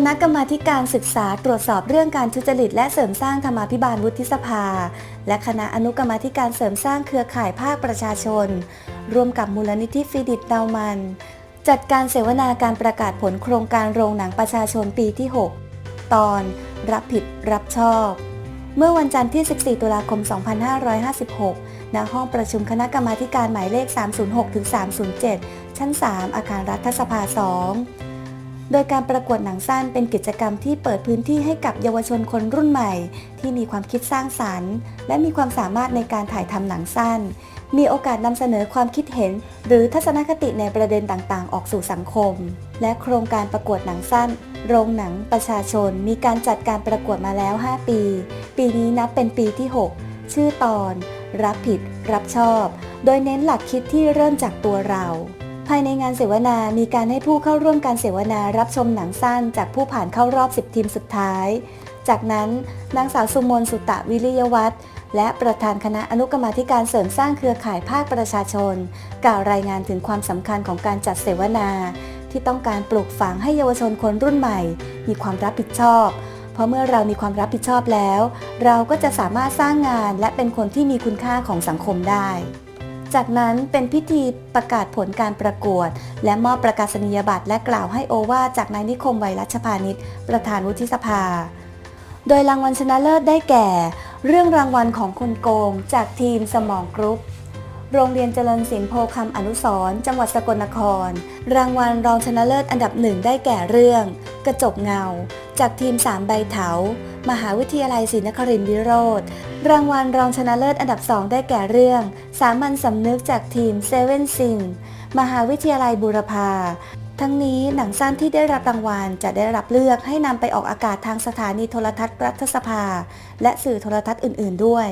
คณะกรรมาการศึกษาตรวจสอบเรื่องการทุจริตและเสริมสร้างธรรมาภิบาลวุฒิสภา และคณะอนุกรรมาการเสริมสร้างเครือข่ายภาคประชาชน ร่วมกับมูลนิธิฟิดิตดาวมัน จัดการเสวนาการประกาศผลโครงการโรงหนังประชาชนปีที่ 6 ตอน รับผิดรับชอบ เมื่อวันจันทร์ที่ 14 ตุลาคม 2556 ณ ห้องประชุมคณะกรรมาการหมายเลข 306-307 ชั้น 3 อาคารรัฐสภา 2 โดยการประกวดหนังสั้นเป็นกิจกรรมที่เปิดพื้นที่ให้กับเยาวชนคนรุ่นใหม่ ที่มีความคิดสร้างสรรค์ และมีความสามารถในการถ่ายทำหนังสั้น มีโอกาสนำเสนอความคิดเห็น หรือทัศนคติในประเด็นต่างๆ ออกสู่สังคม และโครงการประกวดหนังสั้น โรงหนังประชาชน มีการจัดการประกวดมาแล้ว 5 ปี ปีนี้นับเป็นปีที่ 6 ชื่อตอน รับผิด รับชอบ โดยเน้นหลักคิดที่เริ่มจากตัวเรา ภายในงานเสวนามีการให้ผู้เข้าร่วมการเสวนารับชมหนังสั้น จากผู้ผ่านเข้ารอบ 10 ทีมสุดท้าย จากนั้นนางสาวสุมนสุตะวิริยวัฒน์และประธานคณะอนุกรรมาธิการเสริมสร้างเครือข่ายภาคประชาชน กล่าวรายงานถึงความสำคัญของการจัดเสวนา ที่ต้องการปลูกฝังให้เยาวชนคนรุ่นใหม่ มีความรับผิดชอบ เพราะเมื่อเรามีความรับผิดชอบแล้ว เราก็จะสามารถสร้างงานและเป็นคนที่มีคุณค่าของสังคมได้ จากนั้นเป็นพิธีประกาศผลการประกวด และมอบประกาศนียบัตรและกล่าวให้โอวาจากนายนิคมไวรัชพานิชประธานวุฒิสภา โดยรางวัลชนะเลิศได้แก่ เรื่องรางวัลของคนโกง จากทีมสมองกรุ๊ป โรงเรียนเจริญศิลป์โพคำอนุสรณ์จังหวัดสกลนคร รางวัลรองชนะเลิศอันดับหนึ่งได้แก่เรื่อง กระจกเงา จากทีมสามใบเถา มหาวิทยาลัยศรีนครินทรวิโรธรางวัลรองชนะเลิศอันดับสองได้แก่เรื่อง สามัญสำนึกจากทีมเซเว่นซินมหาวิทยาลัยบูรพาทั้งนี้หนังสั้นที่ได้รับรางวัลจะได้รับเลือกให้นำไปออกอากาศทางสถานีโทรทัศน์รัฐสภา และสื่อโทรทัศน์อื่น ๆ ด้วย